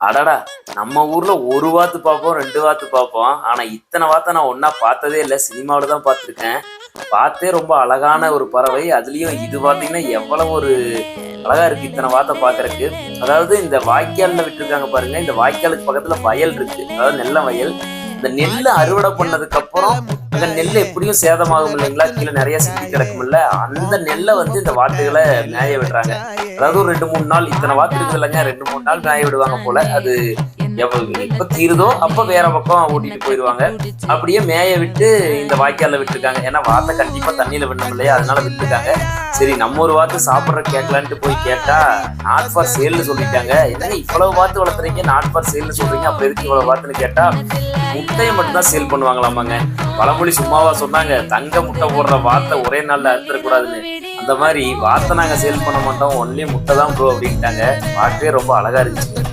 அடடா நம்ம ஊர்ல ஒரு வாத்து பார்ப்போம் ரெண்டு வாத்து பார்ப்போம் ஆனா இத்தனை வாத்தை நான் ஒன்னா பார்த்ததே இல்லை. சினிமாவில தான் பார்த்துருக்கேன். பார்த்தே ரொம்ப அழகான ஒரு பறவை. அதுலயும் இது பார்த்தீங்கன்னா எவ்வளவு ஒரு அழகா இருக்கு இத்தனை வார்த்தை பாக்குறதுக்கு. அதாவது இந்த வாய்க்கால்ல விட்டுருக்காங்க பாருங்க. இந்த வாய்க்காலுக்கு பக்கத்துல வயல் இருக்கு. அதாவது நெல்ல வயல். இந்த நெல்லை அறுவடை பண்ணதுக்கு அப்புறம் அந்த நெல் எப்படியும் சேதமாகும் இல்லைங்களா? கீழே நிறைய சிக்கி கிடக்கும்ல. அந்த நெல்லை வந்து இந்த வாத்துகளை மேய விடுறாங்க. அதாவது ஒரு ரெண்டு மூணு நாள் இத்தனை வாத்து இருக்குது இல்லைங்க? ரெண்டு மூணு நாள் மேய விடுவாங்க போல. அது எவ்வளவு எப்ப தீருதோ அப்ப வேற பக்கம் ஓட்டிட்டு போயிடுவாங்க. அப்படியே மேய விட்டு இந்த வாய்க்கால விட்டுருக்காங்க. ஏன்னா வாத்தை கண்டிப்பா தண்ணியில விடணும் இல்லையா? அதனால விட்டுருக்காங்க. சரி நம்ம ஒரு வாத்து சாப்பிட்ற கேட்கலான்ட்டு போய் கேட்டா நாட் ஃபார் சேல்னு சொல்லிட்டாங்க. என்னங்க இவ்வளவு வாத்து வளர்த்துறீங்க? நாட் ஃபார் சேல்னு சொல்றீங்க? அப்புறம் எதுக்கு இவ்வளவு வாத்துன்னு கேட்டா முட்டையை மட்டும்தான் சேல் பண்ணுவாங்களாமாங்க. பழமொழி சும்மாவா சொன்னாங்க. தங்க முட்டை போடுற வார்த்தை ஒரே நாள்ல அறுத்துடக்கூடாதுன்னு அந்த மாதிரி வார்த்தை நாங்க சேல் பண்ண மாட்டோம். ஒன்லி முட்டை தான் ப்ரோ அப்படின்ட்டாங்க. பார்க்கவே ரொம்ப அழகா இருந்துச்சு